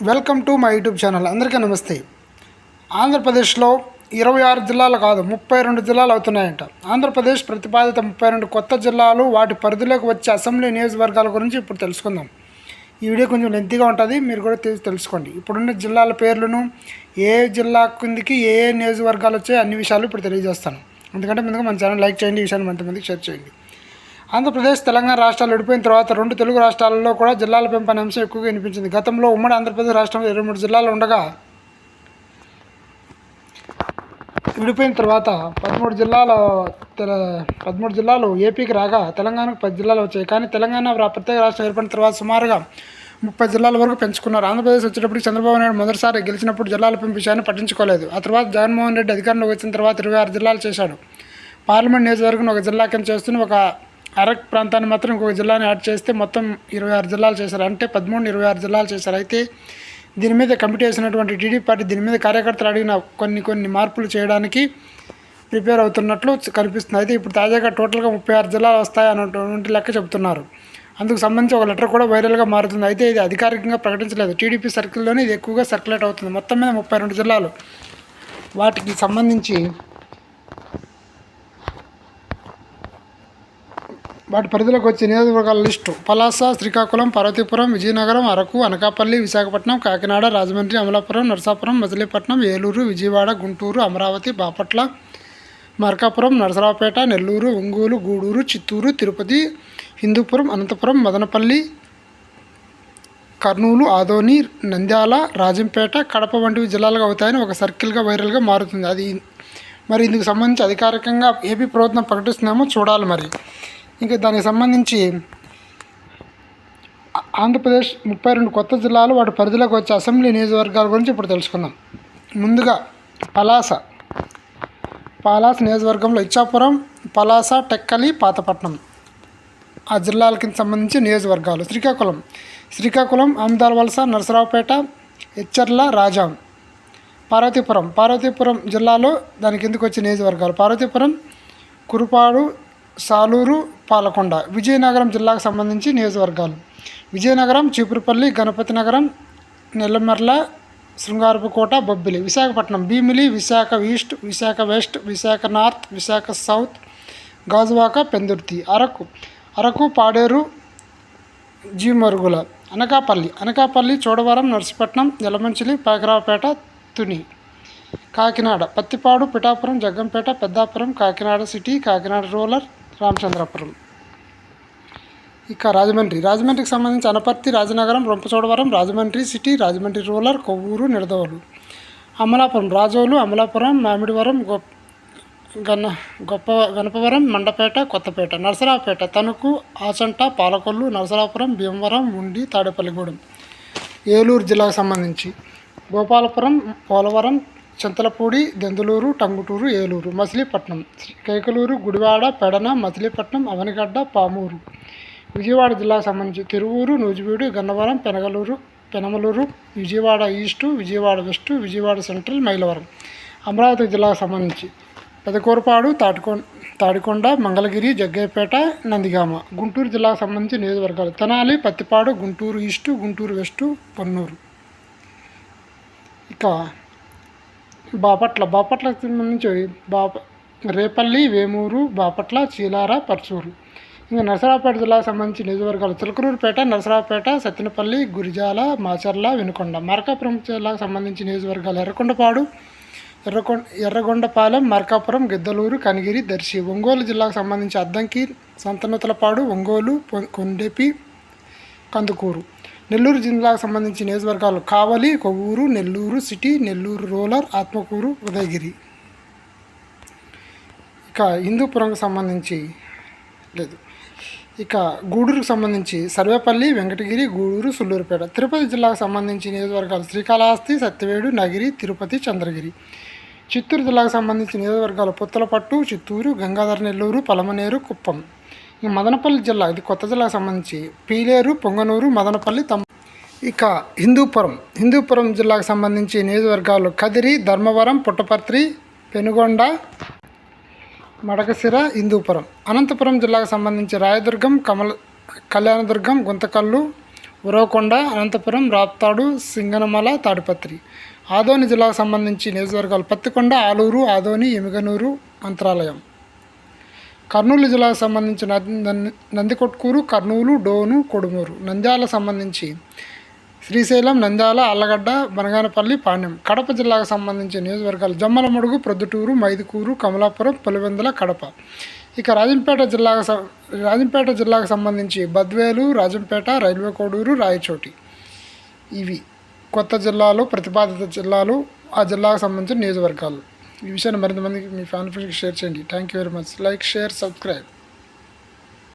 Welcome to my YouTube channel. అందరికీ నమస్తే. ఆంధ్రప్రదేశ్లో ఇరవై ఆరు జిల్లాలు కాదు ముప్పై రెండు జిల్లాలు అవుతున్నాయంట. ఆంధ్రప్రదేశ్ ప్రతిపాదిత ముప్పై రెండు కొత్త జిల్లాలు వాటి పరిధిలోకి వచ్చే అసెంబ్లీ నియోజకవర్గాల గురించి ఇప్పుడు తెలుసుకుందాం. ఈ వీడియో కొంచెం లెంతీగా ఉంటుంది మీరు కూడా తెలిసి తెలుసుకోండి. ఇప్పుడున్న జిల్లాల పేర్లను ఏ జిల్లా కిందికి ఏ ఏ నియోజకవర్గాలు వచ్చాయి అన్ని విషయాలు ఇప్పుడు తెలియజేస్తాను. ఎందుకంటే ముందుగా మన ఛానల్ లైక్ చేయండి ఈ విషయాన్ని మంతమందికి షేర్ చేయండి. ఆంధ్రప్రదేశ్ తెలంగాణ రాష్ట్రాలు విడిపోయిన తర్వాత రెండు తెలుగు రాష్ట్రాలలో కూడా జిల్లాల పెంపు అంశం ఎక్కువగా వినిపించింది. గతంలో ఉమ్మడి ఆంధ్రప్రదేశ్ రాష్ట్రంలో ఇరవై మూడు జిల్లాలు ఉండగా విడిపోయిన తర్వాత పదమూడు జిల్లాల తెల- పదమూడు జిల్లాలు ఏపీకి రాగా తెలంగాణకు పది జిల్లాలు వచ్చాయి. కానీ తెలంగాణ ప్రత్యేక రాష్ట్రం ఏర్పడిన తర్వాత సుమారుగా ముప్పై జిల్లాల వరకు పెంచుకున్నారు. ఆంధ్రప్రదేశ్ వచ్చేటప్పుడు చంద్రబాబు నాయుడు మొదటిసారి గెలిచినప్పుడు జిల్లాల పెంపు పట్టించుకోలేదు. ఆ తర్వాత జగన్మోహన్ రెడ్డి అధికారంలోకి వచ్చిన తర్వాత ఇరవై ఆరు జిల్లాలు చేశాడు. పార్లమెంట్ నియోజకవర్గం ఒక జిల్లా కింద చేస్తున్న ఒక అరక్ ప్రాంతాన్ని మాత్రం ఇంకొక జిల్లాని యాడ్ చేస్తే మొత్తం ఇరవై ఆరు జిల్లాలు చేశారు. అంటే పదమూడు ఇరవై ఆరు జిల్లాలు చేశారు. అయితే దీని మీద కమిటీ వేసినటువంటి టీడీపీ పార్టీ దీని మీద కార్యకర్తలు అడిగిన కొన్ని కొన్ని మార్పులు చేయడానికి ప్రిపేర్ అవుతున్నట్లు కనిపిస్తుంది. అయితే ఇప్పుడు తాజాగా టోటల్గా ముప్పై ఆరు జిల్లాలు వస్తాయి అన్నటువంటి లెక్క చెబుతున్నారు. అందుకు సంబంధించి ఒక లెటర్ కూడా వైరల్గా మారుతుంది. అయితే ఇది అధికారికంగా ప్రకటించలేదు. టీడీపీ సర్కిల్లోనే ఇది ఎక్కువగా సర్క్యులేట్ అవుతుంది. మొత్తం మీద ముప్పై రెండు జిల్లాలు. వాటికి సంబంధించి వాటి పరిధిలోకి వచ్చే నియోజకవర్గాల లిస్టు. పలాస శ్రీకాకుళం పార్వతీపురం విజయనగరం అరకు అనకాపల్లి విశాఖపట్నం కాకినాడ రాజమండ్రి అమలాపురం నరసాపురం మచిలీపట్నం ఏలూరు విజయవాడ గుంటూరు అమరావతి బాపట్ల మార్కాపురం నరసరావుపేట నెల్లూరు ఒంగోలు గూడూరు చిత్తూరు తిరుపతి హిందూపురం అనంతపురం మదనపల్లి కర్నూలు ఆదోని నంద్యాల రాజంపేట కడప వంటివి జిల్లాలుగా అవుతాయని ఒక సర్కిల్గా వైరల్గా మారుతుంది. అది మరి ఇందుకు సంబంధించి అధికారికంగా ఏపీ ప్రభుత్వం ప్రకటిస్తున్నామో చూడాలి మరి. ఇంకా దానికి సంబంధించి ఆంధ్రప్రదేశ్ ముప్పై రెండు కొత్త జిల్లాలు వాటి పరిధిలోకి వచ్చే అసెంబ్లీ నియోజకవర్గాల గురించి ఇప్పుడు తెలుసుకుందాం. ముందుగా పలాస. పలాస నియోజకవర్గంలో ఇచ్చాపురం పలాస టెక్కలి పాతపట్నం ఆ జిల్లాలకి సంబంధించి నియోజకవర్గాలు. శ్రీకాకుళం. శ్రీకాకుళం ఆమదాల వలస నరసరావుపేట ఎచ్చర్ల రాజాం. పార్వతీపురం. పార్వతీపురం జిల్లాలో దాని కిందకు వచ్చే నియోజకవర్గాలు? పార్వతీపురం కురుపాడు సాలూరు పాలకొండ విజయనగరం జిల్లాకు సంబంధించి నియోజకవర్గాలు. Vizianagaram Cheepurupalli Ganapathi Nagaram Nellimarla Srungavarapukota Bobbili Visakhapatnam Bheemili Visakha east Visakha west Visakha north Visakha south Gajuwaka Pendurthi Araku Araku Paderu జీమరుగుల Anakapalli Anakapalli Chodavaram Narsipatnam Yelamanchili పాకరావుపేట Tuni Kakinada Pathipadu Pithapuram Jaggampeta Peddapuram Kakinada city Kakinada rural Ramachandrapuram. ఇక రాజమండ్రి. రాజమండ్రికి సంబంధించి అనపర్తి రాజనగరం రొంపచోడవరం రాజమండ్రి సిటీ రాజమండ్రి రూరల్ కొవ్వూరు నిడదవోలు. అమలాపురం రాజోలు అమలాపురం మామిడివరం గొప్ప గన గొప్ప గణపవరం మండపేట కొత్తపేట నరసరావుపేట తణుకు ఆచంట పాలకొల్లు నరసరావుపురం భీమవరం ఉండి తాడేపల్లిగూడెం. ఏలూరు జిల్లాకు సంబంధించి. గోపాలపురం పోలవరం చింతలపూడి దెందులూరు టంగుటూరు ఏలూరు మచిలీపట్నం కేకలూరు గుడివాడ పెడన మచిలీపట్నం అవనిగడ్డ పామూరు. విజయవాడ జిల్లాకు సంబంధించి Tiruvuru Nuzvid Gannavaram Penagaluru Penamaluru Vijayawada east Vijayawada west Vijayawada central Mylavaram. Amaravati జిల్లాకు సంబంధించి పెదకూరపాడు తాటికొండ తాడికొండ మంగళగిరి జగ్గయ్యపేట నందిగామ. గుంటూరు జిల్లాకు సంబంధించి నియోజకవర్గాలు తెనాలి పత్తిపాడు గుంటూరు ఈస్టు గుంటూరు వెస్టు పొన్నూరు. ఇక బాపట్ల బాపట్ల సంబంధించి బాప రేపల్లి వేమూరు బాపట్ల చీలార పర్చూరు ఇంకా నరసరావుపేట జిల్లాకు సంబంధించి నియోజకవర్గాలు చిలకరూరుపేట నరసరావుపేట సత్తినపల్లి గురిజాల మాచర్ల వినుకొండ. మార్కాపురం జిల్లాకు సంబంధించి నియోజకవర్గాలు ఎర్రకొండపాడు ఎర్రకొండ ఎర్రగొండపాలెం మార్కాపురం గిద్దలూరు కనిగిరి దర్శి. ఒంగోలు జిల్లాకు సంబంధించి అద్దంకి సంతనతులపాడు ఒంగోలు కొండెపి కందుకూరు. నెల్లూరు జిల్లాకు సంబంధించి నియోజకవర్గాలు కావలి కొవ్వూరు నెల్లూరు సిటీ నెల్లూరు రూరల్ ఆత్మకూరు ఉదయగిరి. ఇక హిందూపురంకు సంబంధించి లేదు. ఇక గూడూరుకు సంబంధించి సర్వేపల్లి వెంకటగిరి గూడూరు సుల్లూరుపేట. తిరుపతి జిల్లాకు సంబంధించి నియోజకవర్గాలు శ్రీకాళహస్తి సత్యవేడు నగిరి తిరుపతి చంద్రగిరి. చిత్తూరు జిల్లాకు సంబంధించి నియోజకవర్గాలు పుత్తలపట్టు చిత్తూరు గంగాధర నెల్లూరు పలమనేరు కుప్పం. ఈ మదనపల్లి జిల్లా ఇది కొత్త జిల్లాకు సంబంధించి పీలేరు పొంగనూరు మదనపల్లి తమ్ ఇక హిందూపురం. హిందూపురం జిల్లాకు సంబంధించి నియోజకవర్గాలు కదిరి ధర్మవరం పుట్టపర్తి పెనుగొండ మడకసిర హిందూపురం. అనంతపురం జిల్లాకు సంబంధించి రాయదుర్గం కమల కళ్యాణదుర్గం గుంతకల్లు ఉరవకొండ అనంతపురం రాప్తాడు సింగనమల తాడిపత్రి. ఆదోని జిల్లాకు సంబంధించి నియోజకవర్గాలు పత్తికొండ ఆలూరు ఆదోని ఎమిగనూరు మంత్రాలయం. కర్నూలు జిల్లాకు సంబంధించి నంది- నందికొట్కూరు కర్నూలు డోను కొడుమూరు నంద్యాల సంబంధించి శ్రీశైలం నంద్యాల అల్లగడ్డ బనగానపల్లి పాణ్యం కడప జిల్లాకు సంబంధించి నియోజకవర్గాలు జమ్మలమడుగు ప్రొద్దుటూరు మైదుకూరు కమలాపురం పులివెందుల కడప. ఇక రాజంపేట జిల్లాకు రాజంపేట జిల్లాకు సంబంధించి బద్వేలు రాజంపేట రైల్వే కోడూరు రాయచోటి. ఇవి కొత్త జిల్లాలు ప్రతిపాదిత జిల్లాలు ఆ జిల్లాకు సంబంధించిన నియోజకవర్గాలు. ఈ విషయాన్ని మరింత మందికి మీ ఫ్యామిలీ ఫ్రెండ్స్కి షేర్ చేయండి. Thank you very much like share subscribe